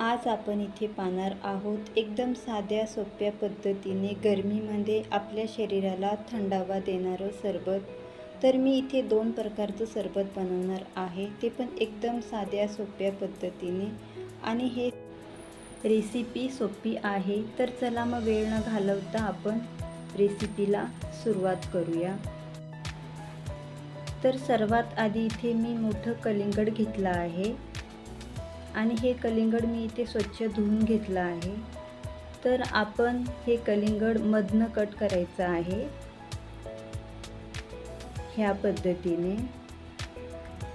आज आपण इथे पाहणार आहोत एकदम साध्या सोप्या पद्धतीने गरमीमध्ये आपल्या शरीराला थंडावा देणारं सरबत. तर मी इथे दोन प्रकारचं सरबत बनवणार आहे. ते पण एकदम साध्या सोप्या पद्धतीने. आणि हे रेसिपी सोपी आहे. तर चला मग वेळ न घालवता आपण रेसिपीला सुरुवात करूया. तर सर्वात आधी इथे मी मोठं कलिंगड घेतलं आहे. आणि हे कलिंगड मी इथे स्वच्छ धुवून घेतलं आहे. तर आपण हे कलिंगड मधनं कट करायचं आहे. ह्या पद्धतीने.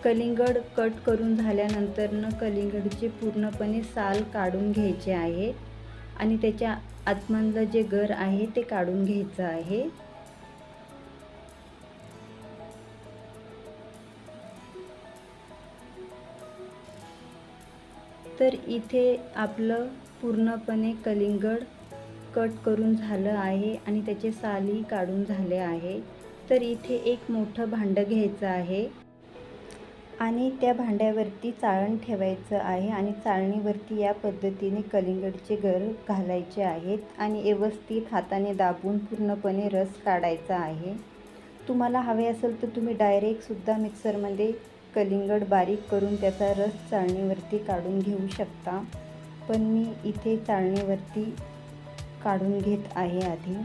कलिंगड कट करून झाल्यानंतरनं कलिंगडचे पूर्णपणे साल काढून घ्यायचे आहे. आणि त्याच्या आतमधलं जे घर आहे ते काढून घ्यायचं आहे. तर इथे आपलं पूर्णपणे कलिंगड कट करून झालं आहे आणि त्याचे साली काढून झाले आहे. तर इथे एक मोठं भांडं घ्यायचं आहे. आणि त्या भांड्यावरती चाळण ठेवायचं आहे आणि चाळणीवरती या पद्धतीने कलिंगडचे गर घालायचे आहेत आणि व्यवस्थित हाताने दाबून पूर्णपणे रस काढायचा आहे. तुम्हाला हवे असेल तर तुम्ही डायरेक्टसुद्धा मिक्सरमध्ये कलिंगड बारीक करून त्याचा रस चाळणीवरती काढून घेऊ शकता. पण मी इथे चाळणीवरती काढून घेत आहे आधी.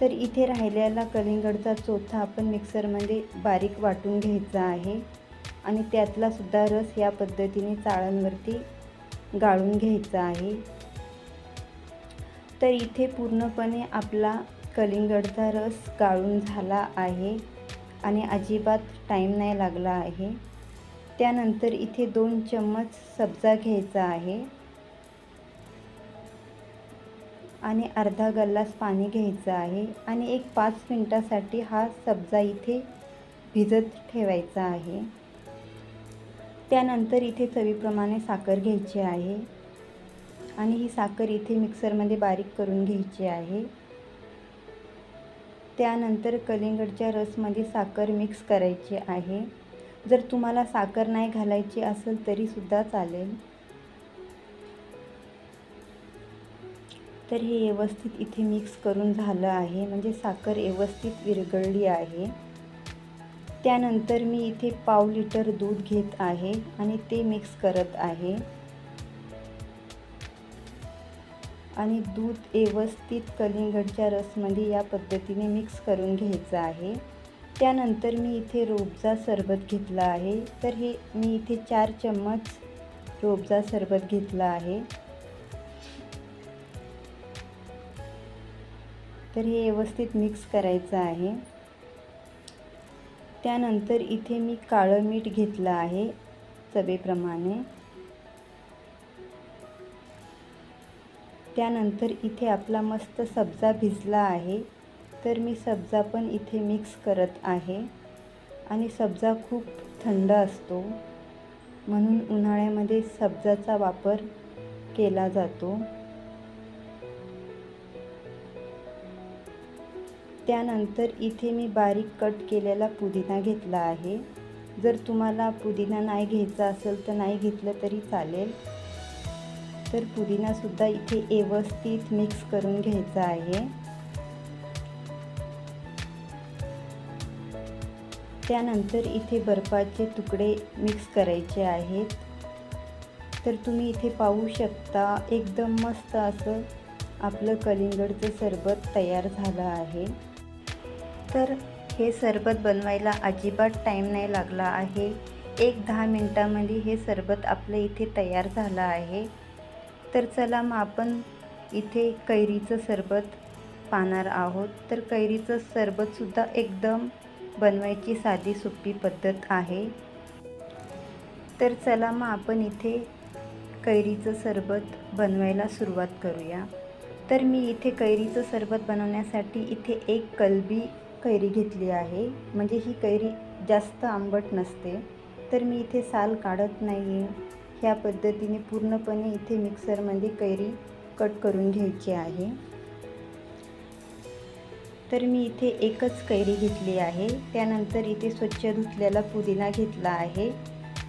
तर इथे राहिलेला कलिंगडचा चोथा आपण मिक्सरमध्ये बारीक वाटून घ्यायचा आहे. आणि त्यातलासुद्धा रस या पद्धतीने चाळणवरती गाळून घ्यायचा आहे. तर इथे पूर्णपणे आपला कलिंगडचा रस गाळून झाला आहे. आणि अजिबात टाईम नाही लागला आहे. त्यानंतर इथे दोन चम्मच सब्जा घ्यायचा आहे. आणि अर्धा गल्लास पाणी घ्यायचं आहे. आणि एक पाच मिनटासाठी हा सब्जा इथे भिजत ठेवायचा आहे. त्यानंतर इथे चवीप्रमाणे साखर घ्यायची आहे. आणि ही साखर इथे मिक्सरमध्ये बारीक करून घ्यायची आहे. त्यानंतर कलिंगडच्या रसमध्ये साखर मिक्स करायची आहे. जर तुम्हाला साखर नाही घालायची असेल तरीसुद्धा चालेल. तर हे व्यवस्थित इथे मिक्स करून झालं आहे. म्हणजे साखर व्यवस्थित विरघळली आहे. त्यानंतर मी इथे पाव लिटर दूध घेत आहे आणि ते मिक्स करत आहे. आणि दूध व्यवस्थित कलिंगडच्या रसमध्ये या पद्धतीने मिक्स करून घ्यायचं आहे. त्यानंतर मी इथे रोबजा सरबत घेतला आहे. तर हे मी इथे चार चम्मच रोबजा सरबत घेतला आहे. तर हे व्यवस्थित मिक्स करायचं आहे. त्यानंतर इथे मी काळं मीठ घेतलं आहे चवेप्रमाणे. त्यानंतर इथे आपला मस्त सब्जा भिजला आहे. तर मी सब्जा पण इथे मिक्स करत आहे. आणि सब्जा खूप थंड असतो. म्हणून उन्हाळ्यामध्ये सब्जाचा वापर केला जातो. त्यानंतर इथे मी बारीक कट केलेला पुदिना घेतला आहे. जर तुम्हाला पुदिना नाही घ्यायचा असेल तर नाही घेतलं तरी चालेल. तर पुदिनासुद्धा इथे व्यवस्थित मिक्स करून घ्यायचा आहे. त्यानंतर इथे बर्फाचे तुकडे मिक्स करायचे आहेत. तर तुम्ही इथे पाहू शकता एकदम मस्त असं आपलं कलिंगडचं सरबत तयार झालं आहे. तर हे सरबत बनवायला अजिबात टाईम नाही लागला आहे. एक दहा मिनटामध्ये हे सरबत आपलं इथे तयार झालं आहे. तर चला मग आपण इथे कैरीचं सरबत पाहणार आहोत. तर कैरीचं सरबतसुद्धा एकदम बनवायची साधी सोपी पद्धत आहे. तर चला मग आपण इथे कैरीचं सरबत बनवायला सुरुवात करूया. तर मी इथे कैरीचं सरबत बनवण्यासाठी इथे एक कलबी कैरी घेतली आहे. म्हणजे ही कैरी जास्त आंबट नसते. तर मी इथे साल काढत नाही आहे ह्या पद्धतीने पूर्णपणे इथे मिक्सरमध्ये कैरी कट करून घ्यायची आहे. तर मी इथे एकच कैरी घेतली आहे. त्यानंतर इथे स्वच्छ धुतलेला पुदिना घेतला आहे.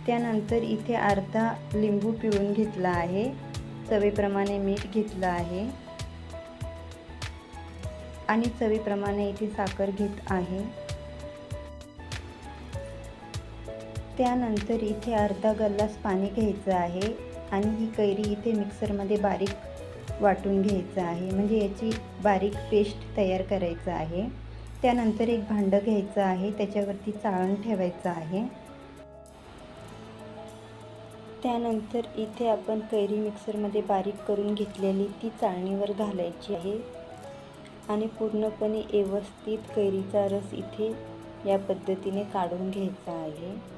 त्यानंतर इथे अर्धा लिंबू पिळून घेतला आहे. चवीप्रमाणे मीठ घेतलं आहे. आणि चवीप्रमाणे इथे साखर घेत आहे. त्यानंतर इथे अर्धा गल्लास पाणी घ्यायचं आहे आणि ही कैरी इथे मिक्सरमध्ये बारीक वाटून घ्यायचं आहे. म्हणजे याची बारीक पेस्ट तयार करायचं आहे. त्यानंतर एक भांडं घ्यायचं आहे. त्याच्यावरती चाळण ठेवायचं आहे. त्यानंतर इथे आपण कैरी मिक्सरमध्ये बारीक करून घेतलेली ती चाळणीवर घालायची आहे आणि पूर्णपणे व्यवस्थित कैरीचा रस इथे या पद्धतीने काढून घ्यायचा आहे.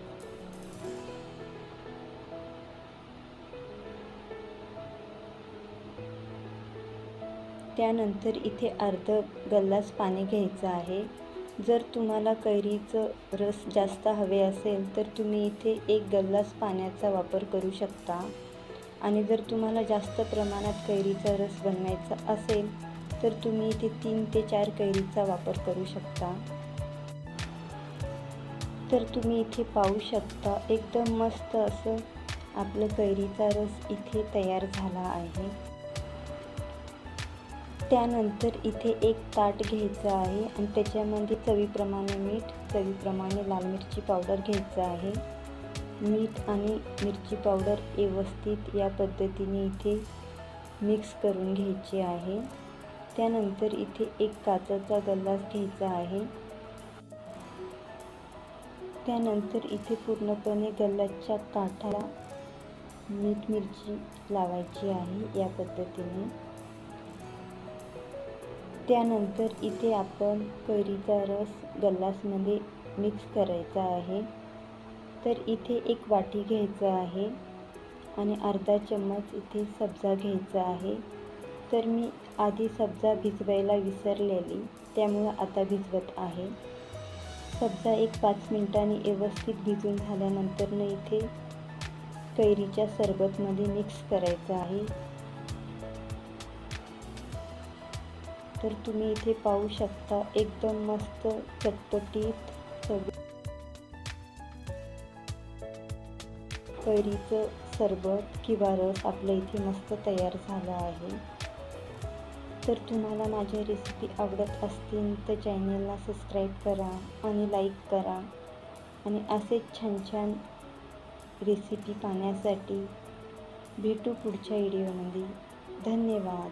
त्यानंतर इथे अर्ध गल्लास पाणी घ्यायचं आहे. जर तुम्हाला कैरीचं रस जास्त हवे असेल तर तुम्ही इथे एक गल्लास पाण्याचा वापर करू शकता. आणि जर तुम्हाला जास्त प्रमाणात कैरीचा रस बनवायचा असेल तर तुम्ही इथे तीन ते चार कैरीचा वापर करू शकता. तर तुम्ही इथे पाहू शकता एकदम मस्त असं आपलं कैरीचा रस इथे तयार झाला आहे. त्यानंतर इथे एक ताट घ्यायचं आहे आणि त्याच्यामध्ये चवीप्रमाणे मीठ चवीप्रमाणे लाल मिरची पावडर घ्यायचं आहे. मीठ आणि मिरची पावडर व्यवस्थित या पद्धतीने इथे मिक्स करून घ्यायची आहे. त्यानंतर इथे एक काचाचा गल्लास घ्यायचा आहे. त्यानंतर इथे पूर्णपणे गल्लाच्या काठाला मीठ मिरची लावायची आहे या पद्धतीने. त्यानंतर इथे आपण कैरीचा रस गल्लासमध्ये मिक्स करायचा आहे. तर इथे एक वाटी घ्यायचं आहे आणि अर्धा चम्मच इथे सब्जा घ्यायचा आहे. तर मी आधी सब्जा भिजवायला विसरलेली त्यामुळं आता भिजवत आहे. सब्जा एक पाच मिनिटांनी व्यवस्थित भिजून झाल्यानंतरनं इथे कैरीच्या सरबतमध्ये मिक्स करायचं आहे. तर तुम्ही इथे पाहू शकता एकदम मस्त चटपटीत कैरीचं सरबत किंवा रस आपल्या इथे मस्त तयार झाला आहे. तर तुम्हाला माझ्या रेसिपी आवडत असतील तर चॅनलला सबस्क्राईब करा आणि लाईक करा. आणि असेच छान छान रेसिपी पाहण्यासाठी भेटू पुढच्या व्हिडिओमध्ये धन्यवाद.